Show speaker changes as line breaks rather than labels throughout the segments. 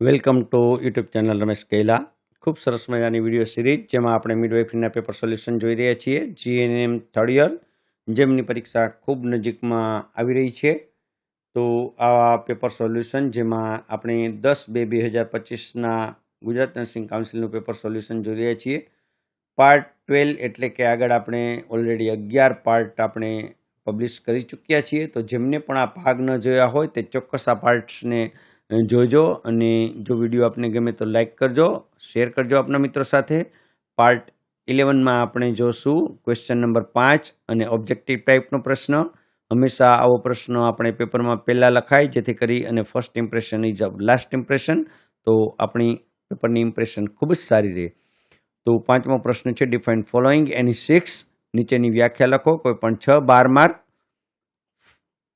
Welcome to YouTube channel Ramesh Kaila ખૂબ સરસ મજાની વીડિયો સિરીઝ જેમાં આપણે મિડવાઇફરીના પેપર સોલ્યુશન જોઈ રહ્યા છીએ. જીએનએમ થર્ડ યર જેમની પરીક્ષા ખૂબ નજીકમાં આવી રહી છે. તો આ પેપર સોલ્યુશન જેમાં આપણે દસ બે બે હજાર પચીસના ગુજરાત નર્સિંગ કાઉન્સિલનું પેપર સોલ્યુશન જોઈ રહ્યા છીએ. પાર્ટ ટ્વેલ્વ એટલે કે આગળ આપણે ઓલરેડી અગિયાર પાર્ટ આપણે પબ્લિશ કરી ચૂક્યા છીએ. તો જેમને પણ આ ભાગ ન જોયા હોય તે ચોક્કસ આ પાર્ટ્સને જોજો અને જો વીડિયો આપને ગમે તો લાઈક કરજો, શેર કરજો આપના મિત્રો સાથે. પાર્ટ ઇલેવનમાં આપણે જોશું ક્વેશ્ચન નંબર પાંચ અને ઓબ્જેક્ટિવ ટાઈપનો પ્રશ્ન. હંમેશા આવો પ્રશ્ન આપણે પેપરમાં પહેલાં લખાય, જેથી કરી અને first impression is a last impression. તો આપણી પેપરની ઇમ્પ્રેશન ખૂબ જ સારી રહે. તો પાંચમો પ્રશ્ન છે ડિફાઇન ફોલોઈંગ એની સિક્સ નીચેની વ્યાખ્યા લખો, કોઈ પણ છ, બાર માર્ક.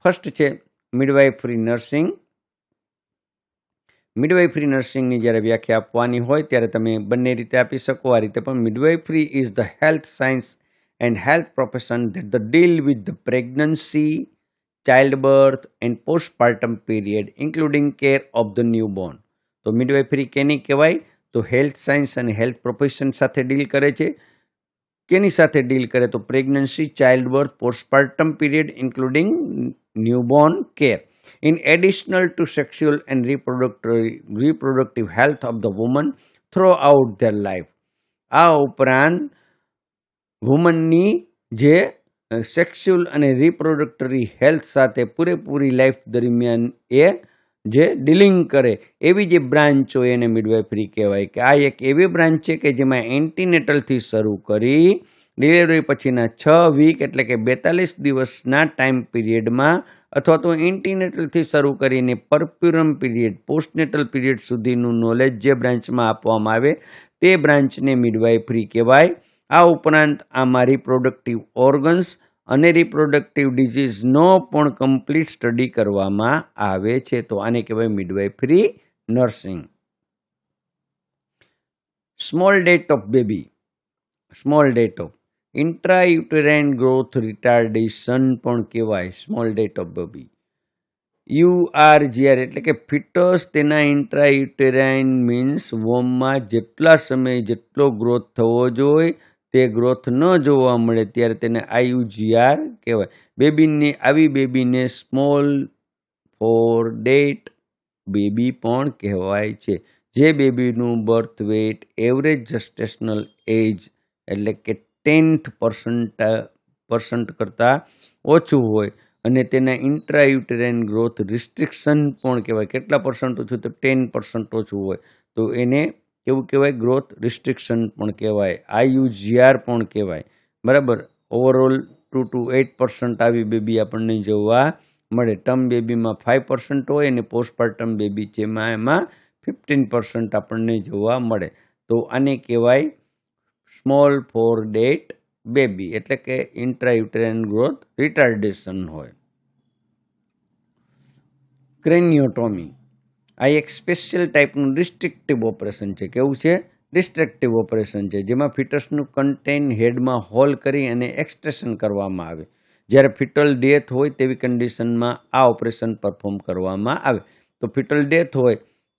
ફર્સ્ટ છે મિડવાઇફરી નર્સિંગ મિડવાઇફરી નર્સિંગની જ્યારે વ્યાખ્યા આપવાની હોય ત્યારે તમે બંને રીતે આપી શકો. આ રીતે પણ midwifery is the health science and health profession that the deal with the pregnancy child birth and postpartum period including care of the new born તો મિડવાઇફરી કેની કહેવાય? તો હેલ્થ સાયન્સ અને હેલ્થ પ્રોફેશન સાથે ડીલ કરે છે. કેની સાથે ડીલ કરે? તો pregnancy child birth postpartum period including newborn care in additional to sexual and reproductive, health of the woman throughout their life. આ ઉપરાંત વુમનની જે સેક્સ્યુઅલ અને રિપ્રોડક્ટરી હેલ્થ સાથે પૂરેપૂરી લાઈફ દરમિયાન એ જે ડીલિંગ કરે એવી જે બ્રાન્ચ હોય એને મિડવાઇફરી કહેવાય કે આ એક એવી બ્રાન્ચ છે કે જેમાં એન્ટીનેટલથી શરૂ કરી ડિલિવરી પછીના છ વીક એટલે કે બેતાલીસ દિવસના ટાઈમ પીરિયડમાં અથવા તો એન્ટીનેટલથી શરૂ કરીને પરપ્યુરમ પીરિયડ પોસ્ટનેટલ પીરિયડ સુધીનું નોલેજ જે બ્રાન્ચમાં આપવામાં આવે તે બ્રાન્ચને મિડવાઇફરી કહેવાય. આ ઉપરાંત આમાં રિપ્રોડક્ટિવ ઓર્ગન્સ અને રિપ્રોડક્ટિવ ડિઝીઝનો પણ કમ્પ્લીટ સ્ટડી કરવામાં આવે છે. તો આને કહેવાય midwifery nursing small date of baby small date of intrauterine growth retardation પણ કહેવાય small date of baby U R GR એટલે કે ફિટસ તેના ઇન્ટ્રાયુટેરાઇન મીન્સ વોમમાં જેટલા સમય જેટલો ગ્રોથ થવો જોઈએ, તે ગ્રોથ ન જોવા મળે ત્યારે તેને આયુજીઆર કહેવાય. બેબીની આવી બેબીને સ્મોલ ફોર ડેટ બેબી પણ કહેવાય છે. જે બેબીનું birth weight average gestational age એટલે કે ટેન્થ પર્સન્ટ પર્સન્ટ કરતાં ઓછું હોય. અને તેના ઇન્ટ્રાયુટેરાઇન ગ્રોથ રિસ્ટ્રિક્શન પણ કહેવાય. કેટલા પર્સન્ટ ઓછું? તો ટેન પર્સન્ટ ઓછું હોય. તો એને કેવું કહેવાય? ગ્રોથ રિસ્ટ્રિક્શન પણ કહેવાય. આયુજીઆર પણ કહેવાય. બરાબર? Overall two two eight percent આવી બેબી આપણને જોવા મળે. ટર્મ બેબીમાં ફાઇવ પર્સન્ટ હોય અને પોસ્ટપાર્ટમ બેબી જેમાં એમાં ફિફ્ટીન પર્સન્ટ આપણને જોવા મળે. તો આને કહેવાય સ્મોલ ફોર ડેટ બેબી એટલે કે ઇન્ટ્રાયુટેરાઇન ગ્રોથ રિટાર્ડેશન હોય. ક્રેનિયોટોમી આ એક સ્પેશિયલ ટાઈપનું ડિસ્ટ્રિક્ટિવ ઓપરેશન છે. કેવું છે? ડિસ્ટ્રક્ટિવ ઓપરેશન છે, જેમાં ફિટસનું કન્ટેન હેડમાં હોલ કરી અને એક્સટ્રેશન કરવામાં આવે. જ્યારે ફિટલ ડેથ હોય તેવી કન્ડિશનમાં આ ઓપરેશન પરફોર્મ કરવામાં આવે. તો ફિટલ ડેથ હોય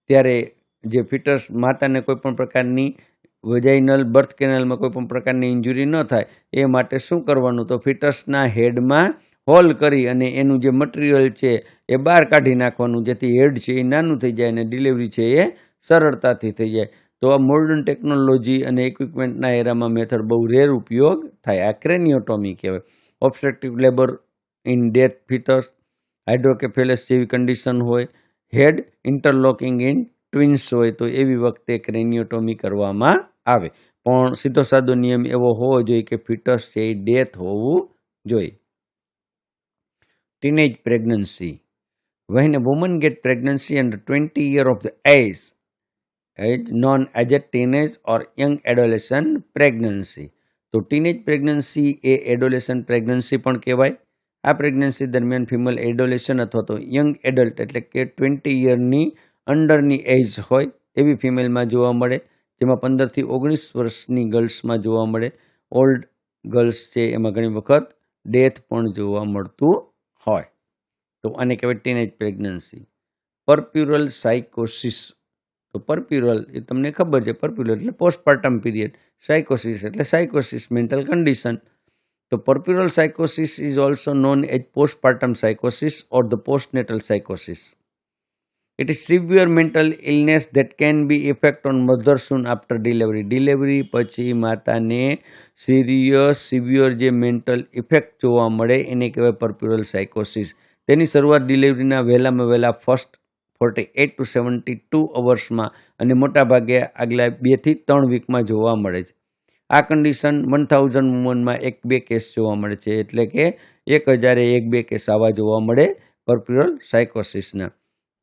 ત્યારે જે ફિટસ માતાને કોઈપણ પ્રકારની વજાઇનલ બર્થ કેનલમાં કોઈ પણ પ્રકારની ઇન્જુરી ન થાય, એ માટે શું કરવાનું? તો ફિટસના હેડમાં હોલ કરી અને એનું જે મટીરિયલ છે એ બહાર કાઢી નાખવાનું, જેથી હેડ છે એ નાનું થઈ જાય અને ડિલિવરી છે એ સરળતાથી થઈ જાય. તો આ મોડર્ન ટેકનોલોજી અને ઇક્વિપમેન્ટના એરામાં મેથડ બહુ રેર ઉપયોગ થાય. આ ક્રેનિયોટોમી કહેવાય. Obstructive labour in death fetus hydrocephalus જેવી કન્ડિશન હોય. હેડ ઇન્ટરલોકિંગ ઇન ટ્વિન્સ હોય. તો એવી વખતે ક્રેનિયોટોમી કરવામાં આવે. પણ સીધો સાદો નિયમ એવો હોવો જોઈએ કે ફિટસ છે એ ડેથ હોવું જોઈએ. Teenage pregnancy when a woman get pregnancy under 20 year of the age age known as a teenage or young adolescent તો ટીનેજ પ્રેગ્નન્સી એ એડોલેશન પ્રેગ્નન્સી પણ કહેવાય. આ પ્રેગ્નન્સી દરમિયાન ફિમેલ એડોલેશન અથવા તો યંગ એડલ્ટ એટલે કે ટ્વેન્ટી યરની અંડરની એજ હોય એવી ફિમેલમાં જોવા મળે. જેમાં પંદરથી ઓગણીસ વર્ષની ગર્લ્સમાં જોવા મળે. ઓલ્ડ ગર્લ્સ છે, એમાં ઘણી વખત ડેથ પણ જોવા મળતું હોય. તો આને કહેવાય ટીનેજ પ્રેગ્નન્સી. પરપ્યુરલ સાયકોસિસ. તો પરપ્યુરલ, એ તમને ખબર છે, પરપ્યુરલ એટલે પોસ્ટપાર્ટમ પીરિયડ. સાયકોસિસ એટલે સાયકોસિસ, મેન્ટલ કન્ડિશન તો પરપ્યુરલ સાયકોસિસ is also known as postpartum સાયકોસિસ or the postnatal psychosis. It is severe mental illness that can be effect on mother soon after delivery. Delivery પછી માતાને સિરિયસ સિવિયર જે મેન્ટલ ઇફેક્ટ જોવા મળે, એને કહેવાય પર્પ્યુરલ સાયકોસિસ તેની શરૂઆત ડિલિવરીના વહેલામાં વહેલા first forty eight to seventy two અવર્સમાં અને મોટાભાગે આગલા બેથી ત્રણ વીકમાં જોવા મળે છે. આ કન્ડિશન વન થાઉઝન્ડ વુમનમાં એક બે કેસ જોવા મળે છે. એટલે કે એક હજારે એક બે કેસ આવા જોવા મળે પર્પ્યુરલ સાયકોસિસના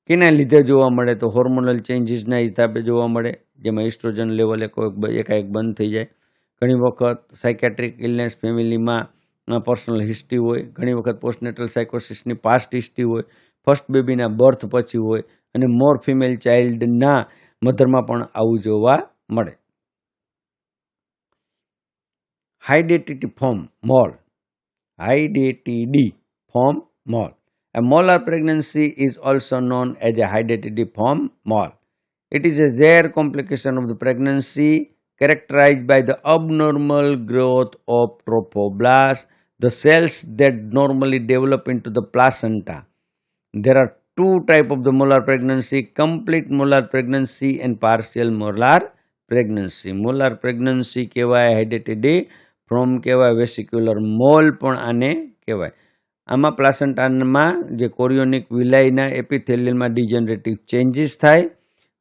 કેના લીધે જોવા મળે તો હોર્મોનલ ચેન્જીસના હિસાબે જોવા મળે? જેમાં ઇસ્ટ્રોજન લેવલે કોઈ એકાએક બંધ થઈ જાય. ઘણી વખત સાયકેટ્રિક ઇલનેસ ફેમિલીમાં પર્સનલ હિસ્ટ્રી હોય. ઘણી વખત પોસ્ટનેટલ સાયકોસિસની પાસ્ટ હિસ્ટ્રી હોય. ફર્સ્ટ બેબીના બર્થ પછી હોય. અને મોર ફિમેલ ચાઇલ્ડના મધરમાં પણ આવું જોવા મળે. Hydatidiform mole hydatidy form mole a molar pregnancy is also known as a hydatidy form mole it is a rare complication of the pregnancy characterized by the abnormal growth of trophoblast the cells that normally develop into the placenta there are two type of the molar pregnancy complete molar pregnancy and partial molar pregnancy molar pregnancy કહેવાય હાઇડેટેડી from કહેવાય વેસિક્યુલર mall પણ આને કહેવાય આમાં પ્લાસન્ટામાં જે કોરિયોનિક વિલાયના એપિથેલિયલમાં degenerative changes થાય,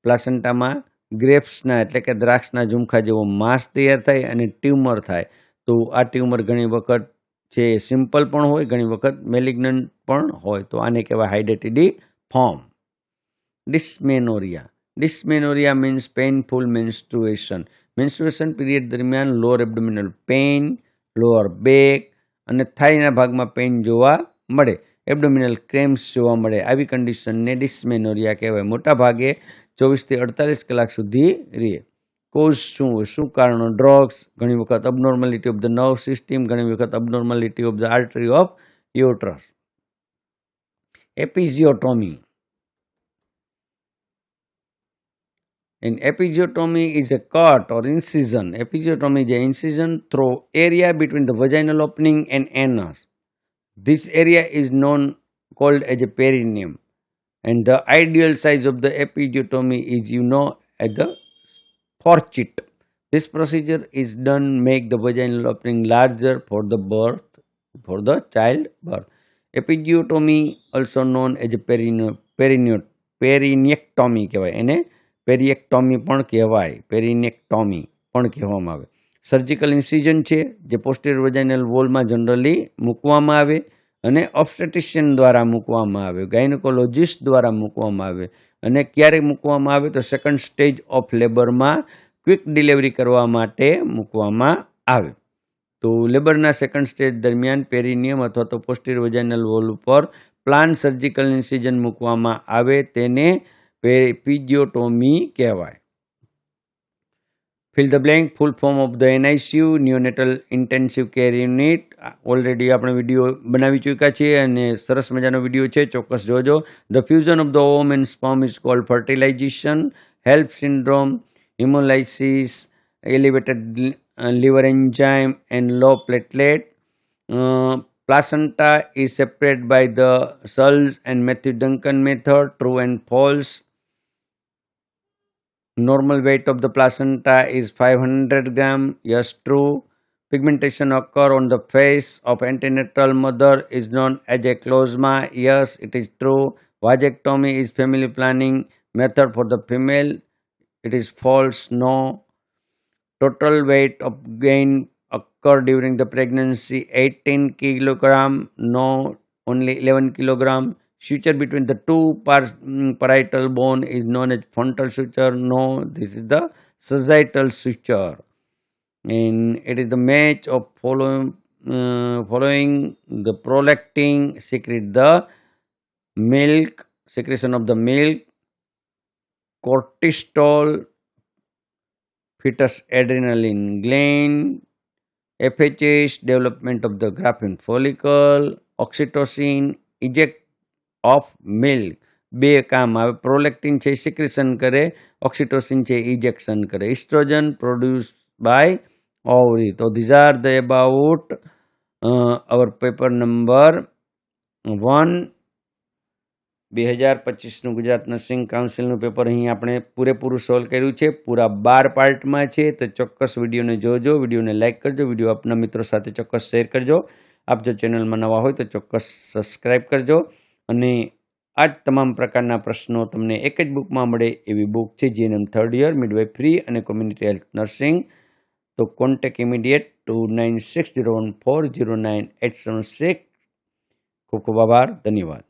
પ્લાસન્ટામાં ગ્રેપ્સના એટલે કે દ્રાક્ષના ઝુમખા જેવો માંસ તૈયાર થાય અને ટ્યુમર થાય. તો આ ટ્યુમર ઘણી વખત જે સિમ્પલ પણ હોય, ઘણી વખત મેલિગ્નન્ટ પણ હોય. તો આને કહેવાય hydatidiform dysmenorrhoea. Dysmenorrhoea means painful menstruation. Menstruation period દરમિયાન lower abdominal pain, lower back અને થાઈના ભાગમાં પેઇન જોવા મળે. એબડોમિનલ ક્રેમ્સ જોવા મળે. આવી કન્ડિશનને ડિસ્મેનોરિયા કહેવાય. મોટા ભાગે ચોવીસથી અડતાલીસ કલાક સુધી રહે. કોઝ શું શું કારણો? ડ્રગ્સ ઘણી વખત abnormality of the nerve system ઘણી વખત abnormality of the artery of uterus episiotomy And episiotomy is a cut or incision. Episiotomy is an incision through area between the vaginal opening and anus. This area is known called as a perineum. And the ideal size of the episiotomy is you know at the forchit. This procedure is done make the vaginal opening larger for the birth, for the child birth. Episiotomy also known as a perineum, perineum, perineectomy કહેવાય એને પેરિએક્ટોમી પણ કહેવાય, પેરિનેક્ટોમી પણ કહેવામાં આવે. Surgical ઇન્સિઝન છે, જે પોસ્ટેરિયર vaginal વોલમાં generally મૂકવામાં આવે અને ઓબ્સ્ટેટિશિયન દ્વારા મૂકવામાં આવે ગાયનોકોલોજિસ્ટ દ્વારા મૂકવામાં આવે. અને ક્યારે મૂકવામાં આવે તો સેકન્ડ સ્ટેજ ઓફ લેબરમાં ક્વિક ડિલિવરી કરવા માટે મૂકવામાં આવે. તો લેબરના સેકન્ડ સ્ટેજ દરમિયાન પેરિનિયમ અથવા તો પોસ્ટેરિયર વજાઇનલ વોલ ઉપર પ્લાન સર્જિકલ ઇન્સિઝન મૂકવામાં આવે, તેને એપિજિયોટોમી કહેવાય fill the blank full form of the NICU neonatal intensive care unit already આપણે વીડિયો બનાવી ચૂક્યા છીએ અને સરસ મજાનો વીડિયો છે ચોક્કસ જોજો the fusion of the ovum and sperm is called fertilization help syndrome haemolysis elevated liver enzyme and low platelet. Uh, placenta is separated by the and and Matthew Duncan method, and false. Normal weight of the placenta is 500 gram. Yes, true. Pigmentation occur on the face of antenatal mother is known as a closma. Yes, it is true. Vasectomy is family planning method for the female. It is false. No. Total weight of gain occur during the pregnancy 18 kilogram. No, only 11 kilogram suture between the two mm, parietal bone is known as frontal suture. No this is the sagittal suture. And it is the match of following uh, following the prolactin secrete the milk secretion of the milk cortisol fetus adrenaline gland FHS development of the graphene follicle oxytocin eject of milk બે કામ આવે. Prolactin છે secretion કરે. Oxytocin છે ejection કરે. Oestrogen produce by ovary તો these are the about our paper number one બે હજાર પચીસનું ગુજરાત નર્સિંગ કાઉન્સિલનું પેપર અહીં આપણે પૂરેપૂરું સોલ્વ કર્યું છે. પૂરા બાર પાર્ટમાં છે. તો ચોક્કસ વિડીયોને જોજો. વિડીયોને લાઇક કરજો. વીડિયો આપના મિત્રો સાથે ચોક્કસ શેર કરજો. આપ જો ચેનલમાં નવા હોય તો ચોક્કસ સબસ્ક્રાઈબ કરજો. અને આ જ તમામ પ્રકારના પ્રશ્નો તમને એક જ બુકમાં મળે એવી બુક છે GNM third year midwifery અને કોમ્યુનિટી હેલ્થ નર્સિંગ તો contact immediate two nine six zero one four zero nine eight seven six ખૂબ ખૂબ આભાર. ધન્યવાદ.